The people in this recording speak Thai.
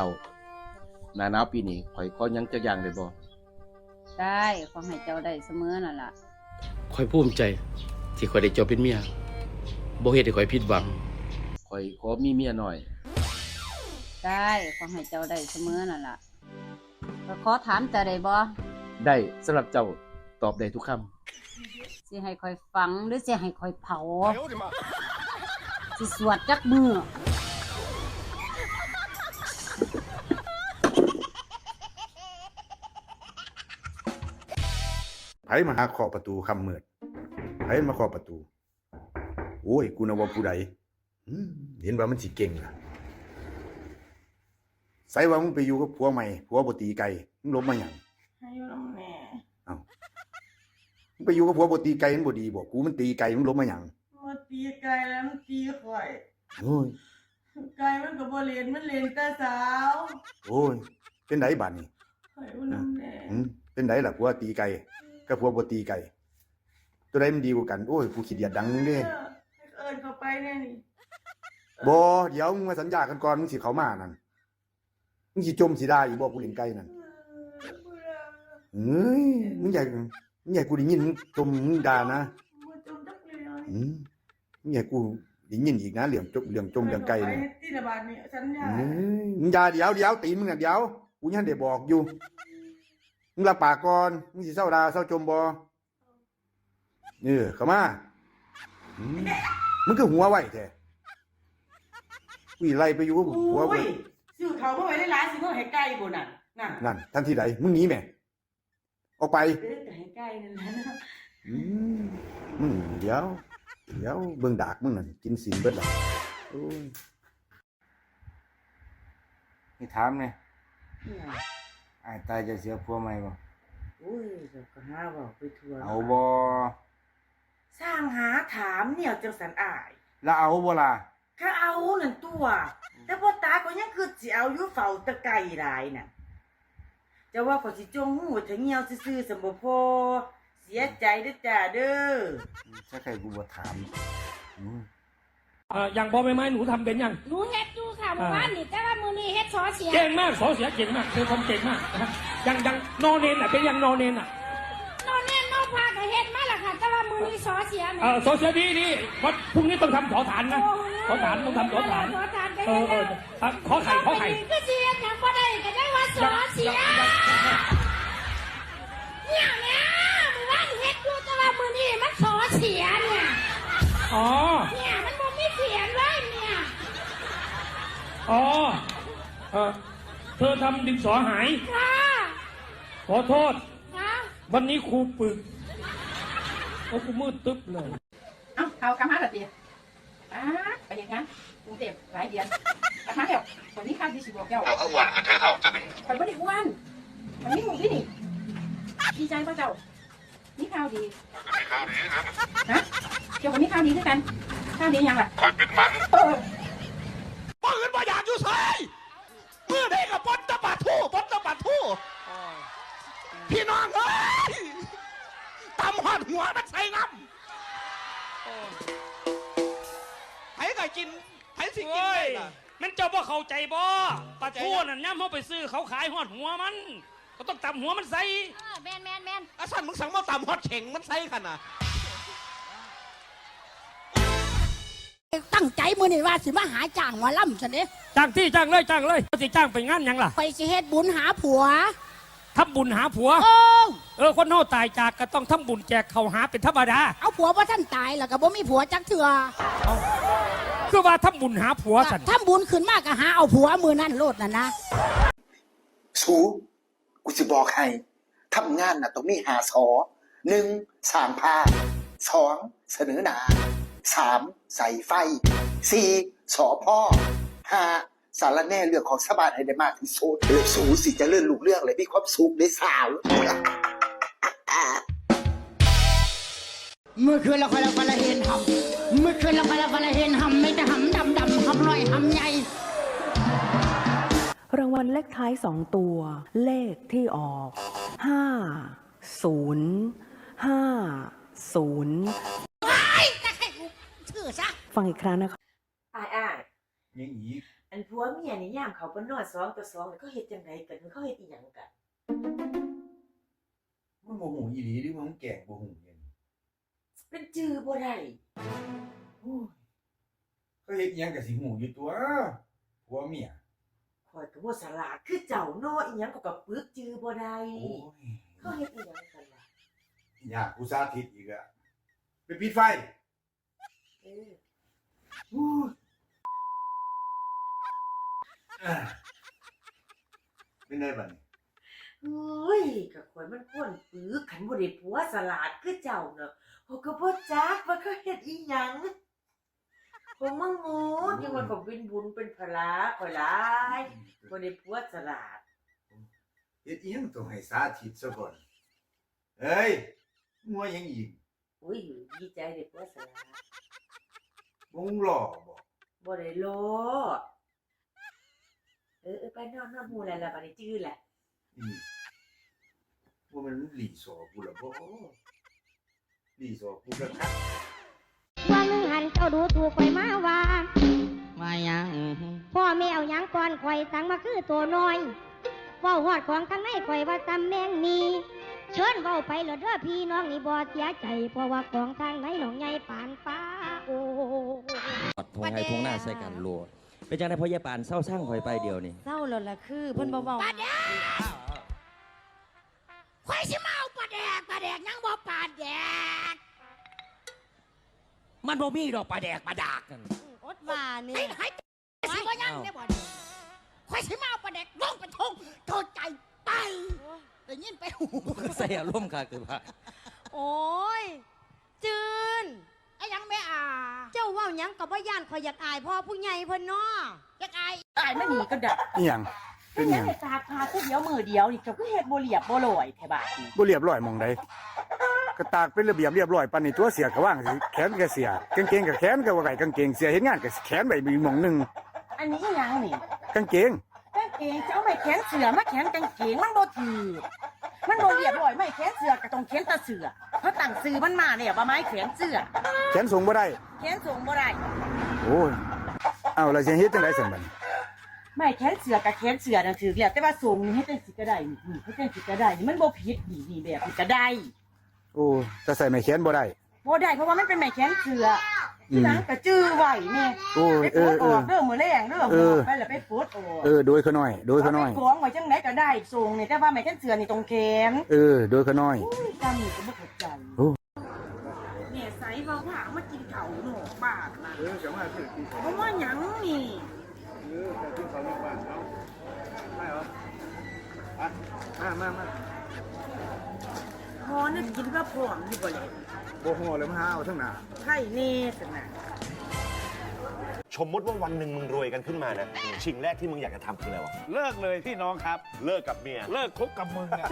ท่าหน้าหนาวปีนี้ข่อยขอหยังจักอย่างได้บ่ได้ขอให้เจ้าได้เสมอนั่นล่ะข่อยภูมิใจ ที่ข่อยได้เจ้าเป็นเมียบ่เฮ็ดให้ข่อยผิดหวัง ข่อยขอมีเมียหน่อย ได้ขอให้เจ้าได้เสมอนั่นล่ะก็ขอถามเจะได้บ่ได้สำหรับเจ้าตอบได้ทุกคำสิให้คอยฝังหรือสิให้คอยเผาสิสวดจักมือ ไผมาหาเคาะประตูคำเมิดไผมาเคาะประตู โอ้ยกูนึกว่าผู้ใดอืมเห็นว่ามันสิเก่งล่ะใส่ว่ามึงไปอยู่กับผัวใหม่ผัวบ่ตีไก่มึงลบมาหยังให้อยู่น้ำแม่มึงไปอยู่กับผัวบ่ตีไก่มันบ่ดีบ่กูมันตีไก่มึงลบมาหยังมาตีไก่แล้วมันตีข่อยโอ้ยไก่มันก็บ่เล่นมันเล่นแต่สาว โอ้ยเป็นไดบัดนี้ข่อยอยู่น้ำแม่อืมเป็นไดล่ะผัวตีไก่ กับผัวบ่ตีไก่ตัวใดมันดีกว่ากัน โอ้ยกูขี้เดียดดังเด้เออเอิญเข้าไปแน่นี่บ่เดี๋ยวมึงมาสัญญากันก่อนมึงสิเข้ามานั่นมึงสิจมสิได้อีบ่กูเล่นไก่นั่นเออบ่ได้เฮ้ยมึงใหญ่มึงใหญ่กูได้ยินมึงจมมึงด่านะบ่จมจักเดียวอืมมึงใหญ่กูได้ยินอีกนะเรื่องจมเรื่องจมเรื่องไก่ไปเนี่ยที่ระบาดนี่สัญญาเฮ้ยมึงอย่าเดี๋ยวเดี๋ยวตีนมึงน่ะเดี๋ยวกูยังได้บอกอยู่ มึงรับปากก่อนมึงสิเศร้าด่าเศร้าจมบ่เออเข้ามาอืมมึงก็หัวไว้แท้กูสิไล่ไปอยู่กับหัวโอ้เบิยดซื้อเขาวมาไว้ได้หลายสิบ่ให้ไก่บ่น่ะน่ะนั่นทันทีใดมึงหนีแม่ออกไปเด้อแต่ให้ไก่นั่นแหละนะอืมอืมเดี๋ยว เดี๋ยวเบิ่งดากมึงนั่นกินสินเบิดละโอ้ยนี่ถามเนี่ยไอ้ายตายจะเสียผัวใหม่บ่โอ้ยเดี๋ยวก็หาเว้าไปทั่วเอาบ่สร้างหาถามเนี่ยจังสันอายแล้วเอาบ่ล่ะถ้าเอานั่นตัว แต่พ่อตาก็ยังคือสิเอาอยู่เฝ้าตะไก่หลายน่ะจะว่าก็สิจงหูถึงเหี่ยวซื่อๆสมบ่พอเสียใจเด้อจ้าเด้อ ถ้าใครกูบ่ถามอืม เอ่ออย่างบอใบไม้หนูทำเป็นยัง หนูเฮ็ดอยู่ค่ะเมื่อวานนี่แต่ว่ามือนี้เฮ็ดซอเสีย เก่งมากสอเสียเก่งมากเธอทำเก่งมากนะครับยังยังนอเนนอะเป็นยังนอเนนอะนอนเน่นนอนพาก็เฮ็ดมาล่ะค่ะแต่ว่ามือนี้ซอเสียแหม่เออสอเสียดีดีวันพรุ่งนี้ต้องทำสอฐานนะโอ้โหสอฐานต้องทำสอฐานขอทานก็เอเฮ็อดเอแล้อวอะขอไข่ขอไข่ ก็สิเฮ็ดหยังบ่ได้ก็ได้ว่าซอเสียเนี่ยเนี่ยเมื่อวานเฮ็ดอยู่แต่ว่ามือนี้มันซอเสียเนี่ยอ๋อ เนี่ยมันบ่มีเขียนไว้เนี่ย อ๋อเออเธอทำดินสอหาย ค่ะขอโทษ ค่ะวันนี้ครูปึกโอ้กูมืดตึ๊บเลย เอ้าเขากลับมาแล้วตีอ้าไปเห็นงานกรุงเทพหลายเดือนกลับมาแล้ววันนี้ข้าวที่สิบอกเจ้าเอาอ้วนกับเธอเท่าจะหนึ่งคนไม่ได้อ้วนวันนี้หมูที่นี่ดีใจป่ะเจ้านี่ข้าวดีมีข้าวนี้นะฮะเกี่ยวกับนี่ข้าวดีด้วยกันข้าวดียังล่ะคอยเป็นมันเออ พี่น้องเอ้ยตำหอดหัวมันใส่น้ำไผก็กินไผสิกินโอ้ได้ยล่ะ มันเจ้าบ่เข้าใจบ่ปลาทูนั่นย่ำเขาไปซื้อเขาขายหอดหัวมัน ก็ต้องตำหัวมันใส่เออแม่นแม่นแม่นอาสันมึงสั่งมาตำหอดเข่งมันใส่ขนาดตั้งใจมือนี่ว่าสิมาหาจ้างหมอลำซั่นเด้จ้างที่จ้างเลยจ้างเลยเขาสิจ้างไปงานหยังล่ะ ไปสิเฮ็ดบุญหาผัว ทำบุญหาผัว โอ้เออคนเฮาตายจากก็ต้องทำบุญแจกเขาวหาเป็นธรรมดา เอาผัวบ่ท่านตายแล้วก็บ่มีผัวจักเถื่อคือว่าทำบุญหาผัวสันถ้าบุญขึ้นมากก็หาเอาผัวมือนั่นโลดน่ะนะสูกูจะบอกให้ทำงานน่ะต้องมีหาสอหนึ่งสร้างภาพสองเสนอหนาสามใส่ไฟสี่สอพ่อห้า สารแน่เรื่องของสบายให้ได้มากที่สุดเรื่องสูสิจะเลื่อนลูกเรื่องเลยมีความสุขในสาวเมื่อคืนเราคอยเราคอยเราเห็นหำเมื่อคืนเราคอยเราคอยเราเห็นหำไม่แต่หำดำดำหำลอยหำใหญ่รางวัลเลขท้ายสองตัว เลขที่ออกห้าศูนย์ห้าศูนย์แต่ให้กูชื่อซะฟังอีกครั้งนะคะอายอายยังอีก อันผัวเมียนี่ยามเขาบ่นอนสองต่อสองแล้วเขาเฮ็ดจังไดกันเขาเฮ็ดอีหยังกันมึงบ่หูอีหลีหรือมึงแก่งบ่หูหยังเป็นจื้อบ่ได้โอ้ยเขาเฮ็ดหยังก็สิหูอยู่ตัวผัวเมียข่อยก็บ่สลาดคือเจ้าเนาะอีหยังก็ก็ปึกจื้อบ่ได้โอ้ยเขาเฮ็ดอีหยังกันล่ะอยากกูสาธิตอีกอะไปปิดไฟเออโอ้ยอ่า เป็นไงบัดนี้เฮ้ยก็ข่อยมันควรปึกคันบ่ได้ผัวสลาดคือเจ้าเนาะเขาก็บ่จักว่าเขาเฮ็ดอีหยังผมมังงูยังว่าก็เป็นบุญเป็นพละข่อยหลายบ่ได้ผัวสลาดเฮ็ดอีหยังต้องให้สาธิตซะก่อนเฮ้ยงัวหยังอีกอุ้ยดีใจได้ผัวสลาดบ่งหล่อบ่บ่ได้โล เออเออไปนอนนอนหมู่แล้วล่ะบัดนี้จื้อแหละนี่ว่ามันหลีสอกูละบ่หลีสอกูละครับว่ามึงหันเจ้าดูถูกข่อยมาว่ามายังพ่อแม่เอาหยังก่อนข่อยสั่งมาคือตัวน้อยเว้าฮอดของข้างในข่อยว่าตำแมงมี เชิญเว้าไปเหลอเด้อพี่น้องนี่บ่เสียใจเพราะว่าของทางในหนองใหญ่ปานฟ้าโอ้ทงไห้ทงหน้าใส่กันโลด เป็นจังไดพ่อยายปานเศร้าสร้างข่อยไปเดียวนี่เศร้าแล้วล่ะคือเพิ่นบ่เว้าปลาแดกข่อยสิมาเอาปลาแดกปลาแดกยังบ่ปลาแดกมันบ่มีดอกปลาแดกปลาดากนั่นอดว่านี่ไอ้ไห้สิบ่ยังได้บ่เนี่ยข่อยสิมาเอาปลาแดกลงไปทงโทษใจไปได้ยินไปหูใส่อารมณ์ค่ะคือว่าโอ้ยจืน ไอ้ยังไม่อาเจ้าเว้าหยังก็บ่ย่านข่อยอยากอายพ่อผู้ใหญ่เพิ่นเนาะจักอายตายมาหนีก็ดับอีหยังเป็นหยังให้ตากพาแค่เดียวมือเดียวนี่เจ้าก็เฮ็ดบ่เรียบบ่ลอยแท้บาดนี้บ่เรียบร้อยหมองใดกระตากเป็นระเบียบเรียบร้อยปานนี้ตัวเสียก็ว่างสิแขนก็เสียกางเกงก็แขนก็ว่าไก่กางเกงเสียเฮ็ดงานก็แขนไว้มีหม่องหนึงอันนี้อีหยังนี่กางเกงกางเกงจะเอาไม้แขนเสือมาแขนกางเกงมันบ่ถือมันบ่เรียบร้อยไม้แขนเสือก็ต้องแขนแตาเสือเพราะ ตั้งซื้อมันมาเนี่ยว่าไม้แขนเสือแขนสูงบ่ได้ แขนสูงบ่ได้โอ้ยเอาแล้วสิเฮ็ดจังได๋ซั่นบัดนี้ไม้แขนเสือกับแขนเสือนั่นถือแล้วแต่ว่าสูงนี่ให้จังสิก็ได้นี่นี่ให้จังสิก็ได้นี่มันบ่ผิดนี่นี่แบบนี้ก็ได้โอ้แต่ใส่ไม้แขนบ่ได้บ่ได้เพราะว่ามันเป็นไม้แขนเสืออื ที่มหลังก็จื้อไว้แม่โอ้ยไปเอโพอสต์เอออ อกเด้อมื้อแรงเด้อเออ ไปแล้วไปโพสต์ออกเออโดยเขาน้อยโดยเขาน้อย เาไปกองไว้จังไหนก็ได้สูงนี่แต่ว่าไม้แขนเสือนี่ตรงแขนเออโดยเขาน้อยจำนี่ก็บ่เข้าใจโอ้แม่ใสว่าว่ามากินข้าวหนอกบ้านนะเออจะมาซื้อกินเพราะว่าหยังนี่เออกินข้าวนอกบ้านเอาไม่เหรออะมามามาพ อนึกกินว่าพร้อมอยู่บ่เลยบ่ฮู้เลยมาหาเอาทั้งหน้าไข่เน่สนะสมมติว่าวันหนึ่งมึงรวยกันขึ้นมานะสิ่งแรกที่มึงอยากจะทำคืออะไรวะเลิกเลยพี่น้องครับ เลิกกับเมีย เลิกคบกับมึงอะ